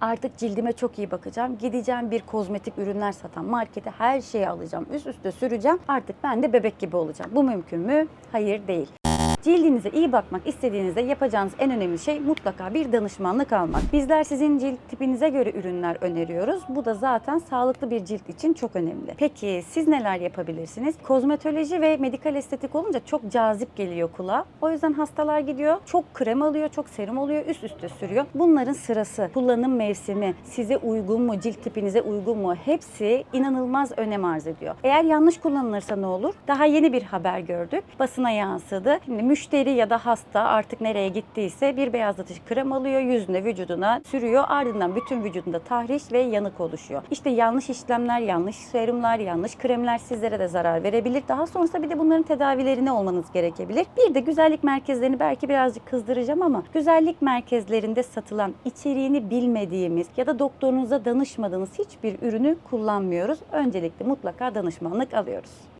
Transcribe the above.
Artık cildime çok iyi bakacağım. Gideceğim bir kozmetik ürünler satan markete her şeyi alacağım. Üst üste süreceğim. Artık ben de bebek gibi olacağım. Bu mümkün mü? Hayır değil. Cildinize iyi bakmak istediğinizde yapacağınız en önemli şey mutlaka bir danışmanlık almak. Bizler sizin cilt tipinize göre ürünler öneriyoruz. Bu da zaten sağlıklı bir cilt için çok önemli. Peki siz neler yapabilirsiniz? Kozmetoloji ve medikal estetik olunca çok cazip geliyor kulağa. O yüzden hastalar gidiyor, çok krem alıyor, çok serum alıyor, üst üste sürüyor. Bunların sırası, kullanım mevsimi, size uygun mu, cilt tipinize uygun mu? Hepsi inanılmaz önem arz ediyor. Eğer yanlış kullanılırsa ne olur? Daha yeni bir haber gördük. Basına yansıdı. Şimdi müşteri ya da hasta artık nereye gittiyse bir beyazlatıcı krem alıyor, yüzüne, vücuduna sürüyor. Ardından bütün vücudunda tahriş ve yanık oluşuyor. İşte yanlış işlemler, yanlış serumlar, yanlış kremler sizlere de zarar verebilir. Daha sonrasında bir de bunların tedavilerine olmanız gerekebilir. Bir de güzellik merkezlerini belki birazcık kızdıracağım ama güzellik merkezlerinde satılan içeriğini bilmediğimiz ya da doktorunuza danışmadığınız hiçbir ürünü kullanmıyoruz. Öncelikle mutlaka danışmanlık alıyoruz.